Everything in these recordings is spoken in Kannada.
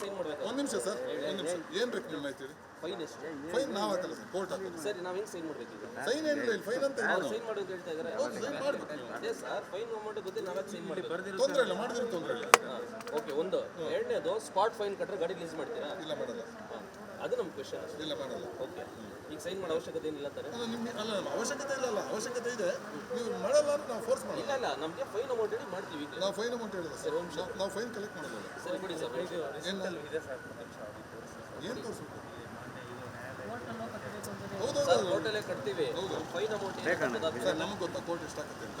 ಸೈನ್ ಮಾಡ್ಬೇಕು? ಒಂದು ನಿಮಿಷ ಸರ್ ಒಂದು ನಿಮಿಷ. ಏನು ಬೇಕು ನಿಮ್ಮ ಫೈನ್ ಎಷ್ಟು ಫೈನ್ ನಾವು ಹಾಕಲ್ಲ ಸರ್ ಕೋರ್ಟ್ ಹಾಕೋದು ಸರಿ ನಾವು ಹೆಂಗ್ ಸೈನ್ ಮಾಡ್ಬೇಕು ಸೈನ್ ಏನಿಲ್ಲ ಇಲ್ಲಿ ಫೈನ್ ಅಂತ ಸೈನ್ ಮಾಡೋದು. ಹೇಳ್ತಾ ಇದಾರೆ. ಸೈನ್ ಮಾಡ್ಬೇಕು. ನೀವು ಅದೇ ಸರ್ ಫೈನ್ ಅಮೌಂಟ್ ಗೊತ್ತಿಲ್ಲ ನಾವೇ ಸೈನ್ ಮಾಡಿ ತೊಂದರೆ ಇಲ್ಲ ಮಾಡಿದ್ರೆ ತೊಂದರೆ ಇಲ್ಲ. ಓಕೆ ಒಂದು. ಎರಡನೇದು ಸ್ಪಾಟ್ ಫೈನ್ ಕಟ್ರೆ ಗಾಡಿ ಲೀಸ್ ಮಾಡ್ತೀರಾ? ಇಲ್ಲ ಮಾಡಲ್ಲ. ಅದು ನಮ್ಮ ಕ್ವೆಶನ್ ಇಲ್ಲ ಮಾಡಲ್ಲ. ಓಕೆ ಈಗ ಸೈನ್ ಮಾಡೋ ಅವಶ್ಯಕತೆ ಏನಿಲ್ಲ ಅಂತಾರೆ ಅಲ್ಲ ನಿಮ್ಮ ಅಲ್ಲ ನಮ್ಮ ಅವಶ್ಯಕತೆ ಇಲ್ಲ ಅಲ್ಲ ಅವಶ್ಯಕತೆ ಇದೆ. ನೀವು ಮಾಡಲ್ಲ ಅಂತ ನಾವು ಫೋರ್ಸ್ ಮಾಡಲ್ಲ. ಇಲ್ಲ ಇಲ್ಲ ನಮಗೆ ಫೈನ್ ಅಮೌಂಟ್ ಹೇಳಿ ಮಾಡ್ತೀವಿ ಈಗ. ನಾವು ಫೈನ್ ಅಮೌಂಟ್ ಹೇಳಿದೆ ಸರ್ ನಾವು- ನಾವು ಫೈನ್ ಕಲೆಕ್ಟ್ ಮಾಡಲ್ಲ. ಸರಿ ಬಿಡಿ ಸರ್ ಏನು ಏನು ತೋರಿಸ್ಬೇಕು ಹೌದು ಸರ್ ಹೋಟೆಲೇ ಕಟ್ತೀವಿ. ಫೈನ್ ಅಮೌಂಟ್ ಸರ್ ನಮಗೆ ಗೊತ್ತಾ ಕೋರ್ಟ್ ಎಷ್ಟಾಗುತ್ತೆ ಅಂತ.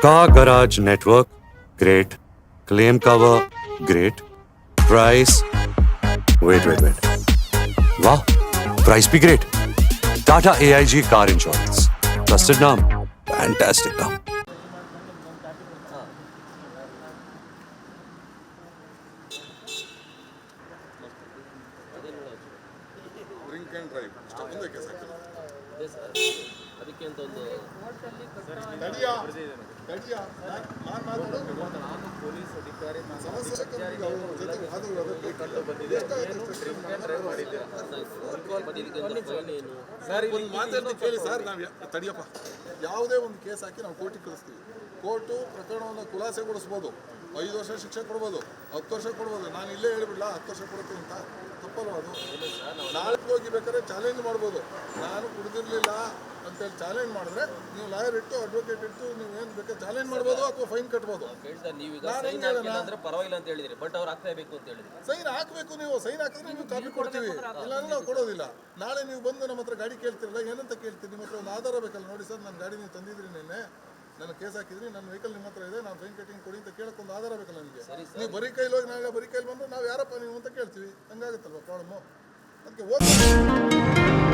car garage network, great. Claim cover, great. Price, wait, wait, wait. Wow, price be great. Tata AIG car insurance. Trusted name, fantastic name. Drink and drive. Stop in the ಅಂತ ಒಂದು ನಾನು ಪೊಲೀಸ್ ಅಧಿಕಾರಿ ಇದಕ್ಕೆ ಒಂದು ಫೈನ್ ಏನು? ಸರ್ ಒಂದು ಮಾತನ್ನು ಕೇಳಿ ಸರ್ ನಾವು ತಡಿಯಪ್ಪ. ಯಾವುದೇ ಒಂದು ಕೇಸ್ ಹಾಕಿ ನಾವು ಕೋರ್ಟಿಗೆ ಕಳಿಸ್ತೀವಿ. ಕೋರ್ಟು ಪ್ರಕರಣವನ್ನು ಖುಲಾಸೆಗೊಳಿಸ್ಬೋದು. ಐದು ವರ್ಷ ಶಿಕ್ಷೆ ಕೊಡ್ಬೋದು. ಹತ್ತು ವರ್ಷ ಕೊಡ್ಬೋದು. ನಾನು ಇಲ್ಲೇ ಹೇಳ್ಬಿಡ್ಲಾ? ಹತ್ತು ವರ್ಷ ಕೊಡ್ತೀನಿ ಅಂತ? ತಪ್ಪಲ್ವ ಅದು? ನಾಳೆ ಹೋಗಿ ಬೇಕಾದ್ರೆ ಚಾಲೆಂಜ್ ಮಾಡ್ಬೋದು. ನಾನು ಕುಡಿದಿರಲಿಲ್ಲ. ಅಂತೇಳಿ ಚಾಲೆಂಜ್ ಮಾಡಿದ್ರೆ ನೀವು ಲಾಯರ್ ಇಟ್ಟು ಅಡ್ವೊಕೇಟ್ ಇಟ್ಟು ನೀವು ಏನು ಬೇಕು ಚಾಲೆಂಜ್ ಮಾಡ್ಬೋದು ಅಥವಾ ಫೈನ್ ಕಟ್ಬೋದು? ಪರವಾಗಿಲ್ಲ ಅಂತ ಹೇಳಿದ್ರಿ ಬಟ್ ಅವ್ರು ಹಾಕಲೇಬೇಕು ಅಂತ ಹೇಳಿದ್ರಿ. ಸೈನ್ ಹಾಕಬೇಕು ನೀವು ಸೈನ್ ಹಾಕಿದ್ರೆ ನೀವು ಕಾಪಿ ಕೊಡ್ತೀವಿ. ಇಲ್ಲಾಂದ್ರೆ ನಾವು ಕೊಡೋದಿಲ್ಲ. ನಾಳೆ ನೀವು ಬಂದು ನಮ್ಮ ಹತ್ರ ಗಾಡಿ ಕೇಳ್ತಿರಲ್ಲ ಏನಂತ ಕೇಳ್ತೀನಿ ನಿಮ್ಮ ಹತ್ರ ಒಂದು ಆಧಾರ ಬೇಕಲ್ಲ ನೋಡಿ ಸರ್ ನನ್ನ ಗಾಡಿ ನೀವು ತಂದಿದ್ರಿ ನಿನ್ನೆ. ನನ್ನ ಕೇಸ್ ಹಾಕಿದ್ರಿ ನನ್ನ ವೆಹಿಕಲ್ ನಿಮ್ಮ ಹತ್ರ ಇದೆ ನಾನು ಫೈನ್ ಕಟ್ಟಿಂಗ್ ಕೊಡಿ ಅಂತ ಕೇಳಕ್ಕೊಂದು ಆಧಾರ ಬೇಕಲ್ಲ ನಿಮಗೆ. ನೀವು ಬರೀ ಕೈಲಿ ಹೋಗಿ ನಾಳೆ ಬರೀ ಕೈಲಿ ಬಂದು ನಾವು ಯಾರಪ್ಪ ನೀವು ಅಂತ ಕೇಳ್ತೀವಿ. ಹಂಗಾಗುತ್ತಲ್ವ ಪ್ರಾಬ್ಲಮ್ಮು ಅದಕ್ಕೆ ಓದ್